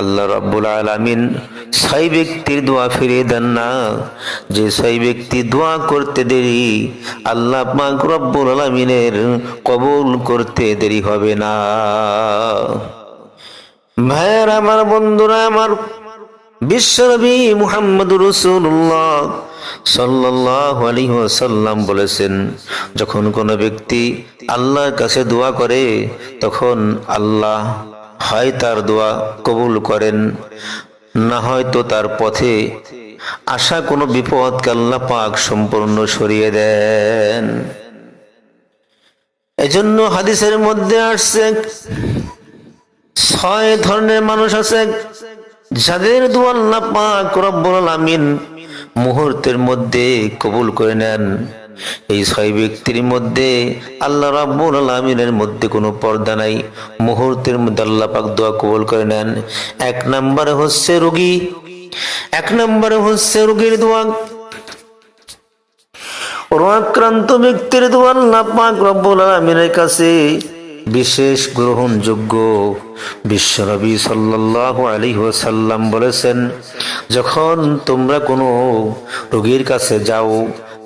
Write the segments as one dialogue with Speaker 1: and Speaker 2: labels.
Speaker 1: আল্লাহ রাব্বুল আলামিন ছয় ব্যক্তির দোয়া ফিরিয়ে দেন না। যে ছয় ব্যক্তি দোয়া করতে দেরি, আল্লাহ পাক রব্বুল আলামিনের কবুল করতে দেরি হবে না। ভাইয়ের, আমার বন্ধুরা, আমার বিশ্বনবী মুহাম্মদ রসুল্লাহ সাল্লাল্লাহু আলাইহি ওয়াসাল্লাম বলেছেন, যখন কোনো ব্যক্তি আল্লাহর কাছে দোয়া করে, তখন আল্লাহ হয় তার দোয়া কবুল করেন। না হয়তো তার পথে আসা কোনো বিপদকে আল্লাহ পাক সম্পূর্ণ সরিয়ে দেন। এজন্য হাদিসের মধ্যে আসছে, ছয় ধরনের মানুষ আছে যাদের দোয়া আল্লাহ পাক রব্বুল আলামিন মুহূর্তের মধ্যে কবুল করে নেন। এই ছয় ব্যক্তির মধ্যে আল্লাহ রাব্বুল আলামিনের মধ্যে কোনো পর্দা নাই। মুহূর্তের মধ্যে আল্লাহ পাক দোয়া কবুল করে নেন। এক নম্বরে হচ্ছে রোগী। এক নম্বরে হচ্ছে রোগীর দোয়া। রোগাক্রান্ত ব্যক্তির দোয়া আল্লাহ পাক রব্বুল আলামিনের কাছে বিশেষ গ্রহণযোগ্য। বিশ্বনবী সাল্লাল্লাহু আলাইহি ওয়াসাল্লাম বলেছেন, যখন তোমরা কোনো রোগীর কাছে যাও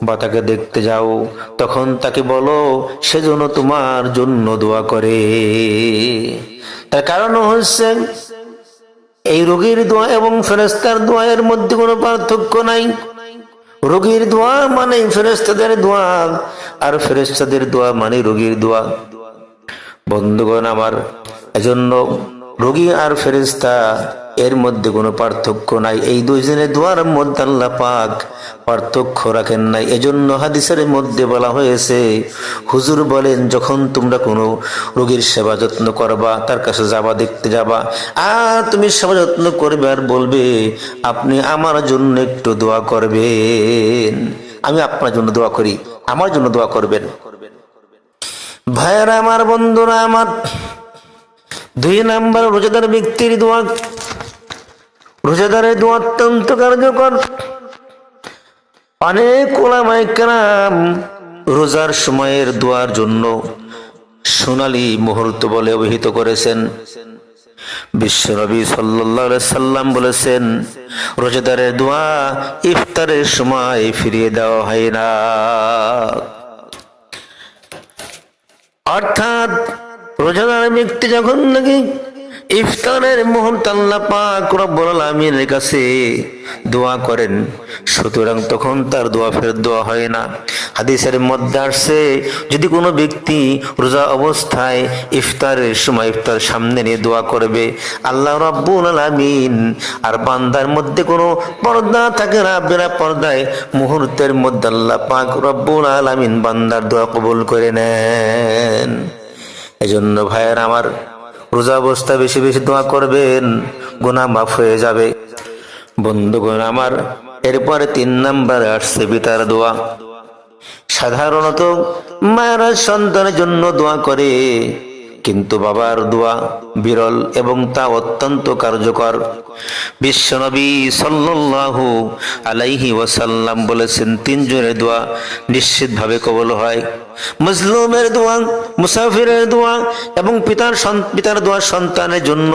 Speaker 1: বা তাকে দেখতে যাও, তখন তাকে বলো সেজন্য তোমার জন্য দোয়া করে। তার কারণ হচ্ছে, এই রোগীর দোয়া এবং ফেরেস্তার দোয়ার মধ্যে কোনো পার্থক্য নাই। রোগীর দোয়া মানে ফেরেস্তাদের দোয়া, আর ফেরেস্তাদের দোয়া মানে রোগীর দোয়া। বন্ধুগণ আমার, এজন্য রোগী আর ফেরেস্তা এর মধ্যে কোনো পার্থক্য নাই। এই দুইজনের দোয়ার মধ্যে আল্লাহ পাক পার্থক্য রাখেন নাই। এজন্য হাদিসের মধ্যে বলা হয়েছে, হুজুর বলেন, যখন তোমরা কোনো রোগীর সেবা যত্ন করবা, তার কাছে যাবা, দেখতে যাবা, আর তুমি সেবা যত্ন করবে আর বলবে, আপনি আমার জন্য একটু দোয়া করবেন। আমি আপনার জন্য দোয়া করি, আমার জন্য দোয়া করবেন। ভাইয়েরা, আমার বন্ধুরা, আমার দুই নাম্বার, রোজাদার ব্যক্তির দোয়া। রোজাদারের দোয়া অত্যন্ত কার্যকর। অনেক ওলামায়ে কেরাম রোজার সময়ের দোয়ার জন্য সোনালী মুহূর্ত বলে অভিহিত করেছেন। বিশ্বনবী আলাইহি সাল্লাম বলেছেন, রোজাদারের দোয়া ইফতারের সময় ফিরিয়ে দেওয়া হয় না। অর্থাৎ রোজাদার ব্যক্তি যখন নাকি ইফতারের মুহূর্তে আল্লাহ পাক রব্বুল আলামিনের কাছে দোয়া করেন, সুতরাং তখন তার দোয়া ফেরত দোয়া হয় না। হাদিসের মধ্যে আসছে, যদি কোনো ব্যক্তি রোজা অবস্থায় ইফতারের সময় ইফতার সামনে নিয়ে দোয়া করবে, আল্লাহ রব্বুল আলামিন, আর বান্দার মধ্যে কোনো পর্দা থাকে না বেড়া পর্দায় মুহূর্তের মধ্যে আল্লাহ পাক রব্বুল আলামিন বান্দার দোয়া কবুল করে নেন। এজন্য ভাইয়ের আমার রোজা অবস্থা বেশি বেশি দোয়া করবেন গুণা মাফ হয়ে যাবে। বন্ধুগণ, আমার এরপরে তিন নাম্বার আসছে পিতার দোয়া। সাধারণত মায়েরা সন্তানের জন্য দোয়া করে, কিন্তু বাবার দোয়া বিরল এবং তা অত্যন্ত কার্যকর। বিশ্বনবী সাল্লাল্লাহু আলাইহি ওয়াসাল্লাম বলেছেন, তিনজনের দোয়া নিশ্চিতভাবে কবল হয়। মুসলিমের দোয়া, মুসাফিরের দোয়া এবং পিতার পিতার দোয়া সন্তানের জন্য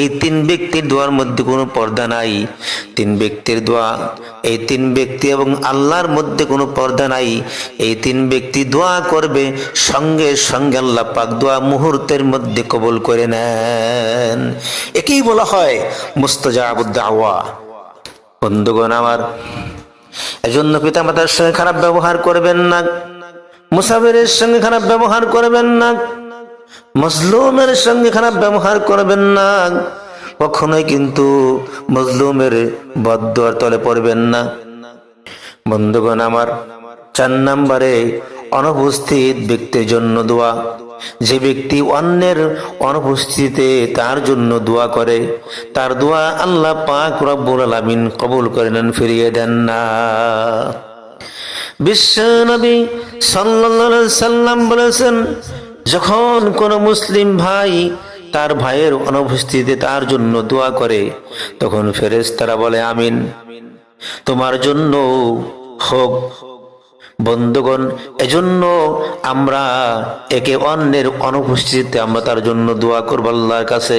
Speaker 1: এই তিন ব্যক্তির দোয়ার মধ্যে কোনো পর্দা নাই। তিন ব্যক্তির দোয়া, এই তিন ব্যক্তি এবং আল্লাহর মধ্যে কোনো পর্দা নাই। এই তিন ব্যক্তি দোয়া করবে সঙ্গে সঙ্গে আল্লাহ পাক দোয়া মুহূর্তের মধ্যে কবুল করে নেন একেই বলা হয় মুস্তজাবুদ্দাওয়া। বন্ধুগণ আমার, এজন্য পিতা মাতার সঙ্গে খারাপ ব্যবহার করবেন না, মুসাফিরের সঙ্গে খারাপ ব্যবহার করবেন না, মজলুমের সঙ্গে খারাপ ব্যবহার করবেন না, কখনোই কিন্তু মজলুমের বদ্দুয়ার তলে পড়বেন না। বন্ধুগণ আমার, চার নম্বরে অনুপস্থিত ব্যক্তির জন্য দোয়া। যে ব্যক্তি অন্যের অনুপস্থিতিতে তার জন্য দোয়া করে, তার দোয়া আল্লাহ পাক রব্বুল আলামিন কবুল করে নেন, ফিরিয়ে দেন না। বিশ্ব নবী সাল্লাল্লাহু সাল্লাম বলেছেন, যখন কোন মুসলিম ভাই তার ভাইয়ের অনুপস্থিতিতে তার জন্য দোয়া করে, তখন ফেরেশতারা বলে, আমিন। তোমার জন্য হোক বন্ধুগণ, এজন্য আমরা একে অন্যের অনুপস্থিতিতে আমরা তার জন্য দোয়া করব আল্লাহর কাছে।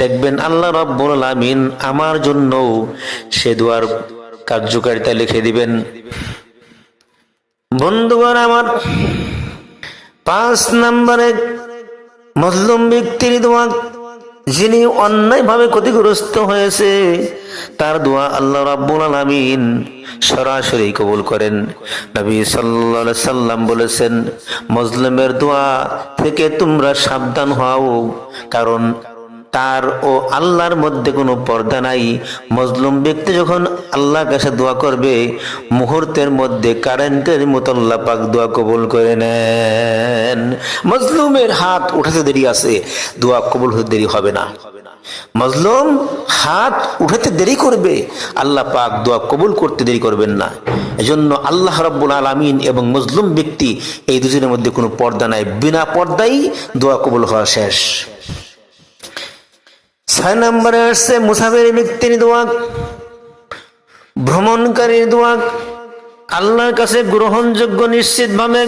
Speaker 1: দেখবেন আল্লাহ রব্বুল আলামিন আমার জন্য সে দোয়ার কার্যকারিতা লিখে দিবেন। বন্ধুগণ, আমার পাঁচ নম্বরে মজলুম ব্যক্তির দোয়া যিনি অন্যায়ভাবে ক্ষতিগ্রস্ত হয়েছে, তার দোয়া আল্লাহ রাব্বুল আলামিন সরাসরি কবুল করেন। নবী আলাইহি সাল্লাম বলেছেন মজলুমের দোয়া থেকে তোমরা সাবধান হও, কারণ তার ও আল্লাহর মধ্যে কোনো পর্দা নাই। মজলুম ব্যক্তি যখন আল্লাহর কাছে দোয়া করবে, মুহূর্তের মধ্যে কারেন্টের মতো আল্লাহ পাক দোয়া কবুল করে নেন। মজলুমের হাত উঠাতে দেরি আছে, দোয়া কবুল হতে দেরি হবে না। মজলুম হাত উঠাতে দেরি করবে, আল্লাহ পাক দোয়া কবুল করতে দেরি করবেন না। এজন্য আল্লাহ রাব্বুল আলামিন এবং মজলুম ব্যক্তি এই দুজনের মধ্যে কোনো পর্দা নাই। বিনা পর্দাই দোয়া কবুল হওয়া শেষ। ছয় নম্বরে আসছে মুসাফির ব্যক্তির দোয়া, ভ্রমণকারীর দোয়া, আল্লাহর কাছে গ্রহণযোগ্য নিশ্চিত ভাবে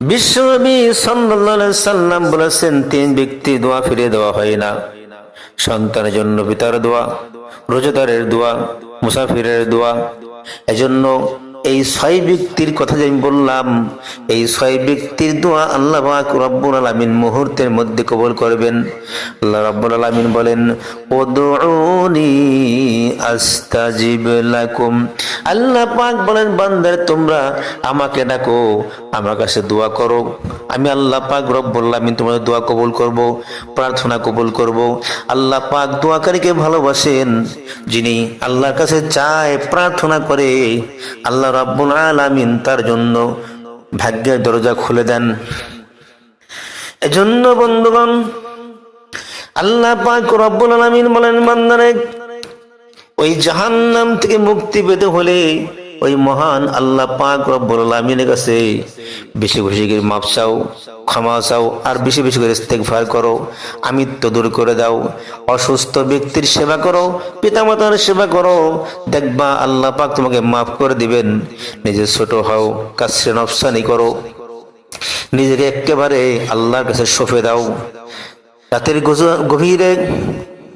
Speaker 1: বিশ্বনবী সাল্লাম বলেছেন, তিন ব্যক্তি দোয়া ফিরে দেওয়া হয় না। সন্তানের জন্য পিতার দোয়া, রোজাদারের দোয়া, মুসাফিরের দোয়া। এজন্য এই ছয় ব্যক্তির কথা যে আমি বললাম, এই ছয় ব্যক্তির দোয়া আল্লাহ রব্বুল আলামিন মুহূর্তের মধ্যে কবুল করবেন। আল্লাহ রব্বুল আলামিন বলেন, উদউনি আস্তাজিব লাকুম। আল্লাহ পাক বলেন, বান্দার, তোমরা আমাকে ডাকো, আমার কাছে দোয়া করো। আমি আল্লাহ পাক রব্বুল আলামিন তোমাদের দোয়া কবুল করব, প্রার্থনা কবুল করব। আল্লাহ পাক দোয়াকারীকে ভালোবাসেন, যিনি আল্লাহর কাছে চায় প্রার্থনা করে। আল্লাহ রাব্বুল আলামিন তার জন্য ভাগ্যের দরজা খুলে দেন। এজন্য বন্ধুগণ, আল্লাহ পাক রব্বুল আলামিন বলেন, বান্দারে, ওই জাহান্নাম থেকে মুক্তি পেতে হলে ওই মহান আল্লাহ পাক রব্বুল আলামিনের কাছে বেশি বেশি করে মাপ চাও, ক্ষমা চাও, আর বেশি বেশি করে ইস্তেগফার করো। আমিত্ব দূর করে দাও। অসুস্থ ব্যক্তির সেবা করো, পিতামাতার সেবা করো। দেখবা আল্লাহ পাক তোমাকে মাফ করে দিবেন। নিজে ছোট হও, কাছে নফসানি করো। নিজেকে একেবারে আল্লাহর কাছে সফে দাও। রাতের গভীরে,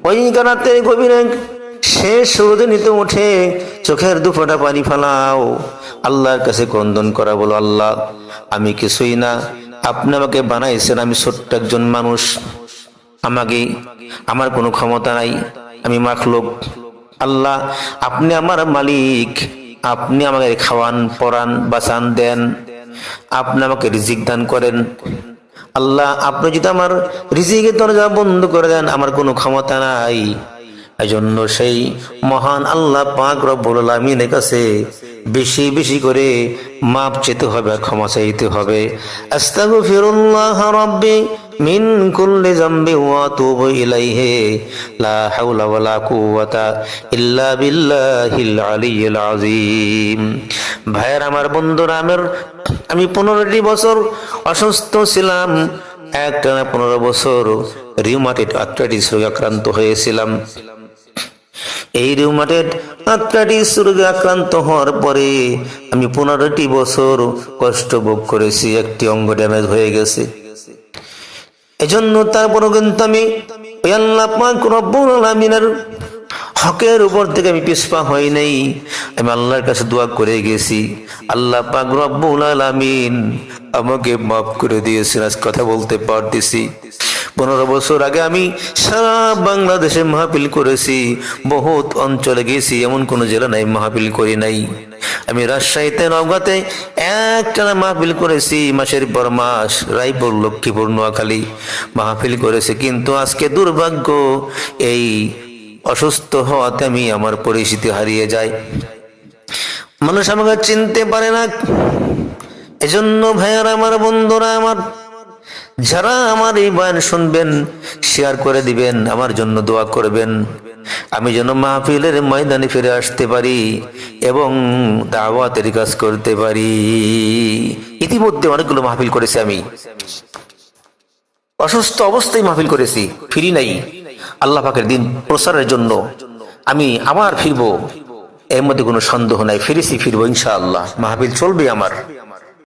Speaker 1: ওই রাতের গভীরে শেষ নিতে উঠে চোখের দুফোটা পানি ফালাও। আল্লাহর কাছে ক্রন্দন করা বলো, আল্লাহ, আমি কিছুই না। আপনি আমাকে বানাইছেন, আমি ছোট্ট একজন মানুষ। আমাকে, আমার কোনো ক্ষমতা নাই, আমি মাখলুক। আল্লাহ, আপনি আমার মালিক। আপনি আমাকে খাওয়ান, পরান, বাঁচান, দেন। আপনি আমাকে রিজিক দান করেন। আল্লাহ, আপনি যদি আমার রিজিকের দরজা বন্ধ করে দেন, আমার কোনো ক্ষমতা নাই। এজন্য সেই মহান আল্লাহ পাক রব্বুল আলামিনের কাছে বেশি বেশি করে মাপ চেতে হবে, ক্ষমা চাইতে হবে। আস্তাগফিরুল্লাহ রাব্বি মিন কুল্লি যামবি ওয়া আতুবু ইলাইহি। লা হাওলা ওয়ালা কুওয়াতা ইল্লা বিল্লাহিল আলিয়্যিল আযীম। ভাইয়ের, আমার বন্ধুরা, আমার আমি পনেরোটি বছর অসুস্থ ছিলাম। একটানা পনেরো বছর রিউমাটিক আর্থ্রাইটিস রোগে আক্রান্ত হয়েছিলাম। এই রিউমাটেড আর্থ্রাইটিস রোগে আক্রান্ত হওয়ার পরে আমি পনেরোটি বছর কষ্ট ভোগ করেছি, একটি অঙ্গ ড্যামেজ হয়ে গেছে। এজন্য তারপরও কিন্তু আমি আল্লাহ পাক রব্বুল আলামিনের হকের উপর থেকে আমি পিছপা হই নাই। আমি আল্লাহর কাছে দোয়া করে গেছি, আল্লাহ পাক রব্বুল আলামিন আমাকে মাফ করে দিয়েছেন, আজ কথা বলতে পারতেছি। পনেরো বছর আগে আমি সারা বাংলাদেশে মাহফিল করেছি, বহুত অঞ্চলে গেছি, এমন কোনো জেলা নাই, মাহফিল করি নাই। আমি রাজশাহীতে, নওগাঁতে একটানা মাহফিল করেছি, মাসের পর মাস, রায়পুর, লক্ষ্মীপুর, নোয়াখালী মাহফিল করেছি। কিন্তু আজকে দুর্ভাগ্য, এই অসুস্থ হওয়াতে আমি আমার পরিস্থিতি হারিয়ে যাই। মানুষ আমাকে চিনতে পারে না। এজন্য ভাইয়ার, আমার বন্ধুরা, আমার যারা আমার এই বয়ান শুনবেন শেয়ার করে দিবেন, আমার জন্য দোয়া করবেন। আমি যেন মাহফিলের ময়দানে ফিরে আসতে পারি এবং দাওয়াতের কাজ করতে পারি। ইতিমধ্যে অনেকগুলো মাহফিল করেছি আমি। অসুস্থ অবস্থায় মাহফিল করেছি, ফিরি নাই। আল্লাহ পাকের দিন প্রসারের জন্য আমি আবার ফিরবো। এর মধ্যে কোনো সন্দেহ নাই, ফিরেছি, ফিরবো ইনশাআল্লাহ। মাহফিল চলবে আমার।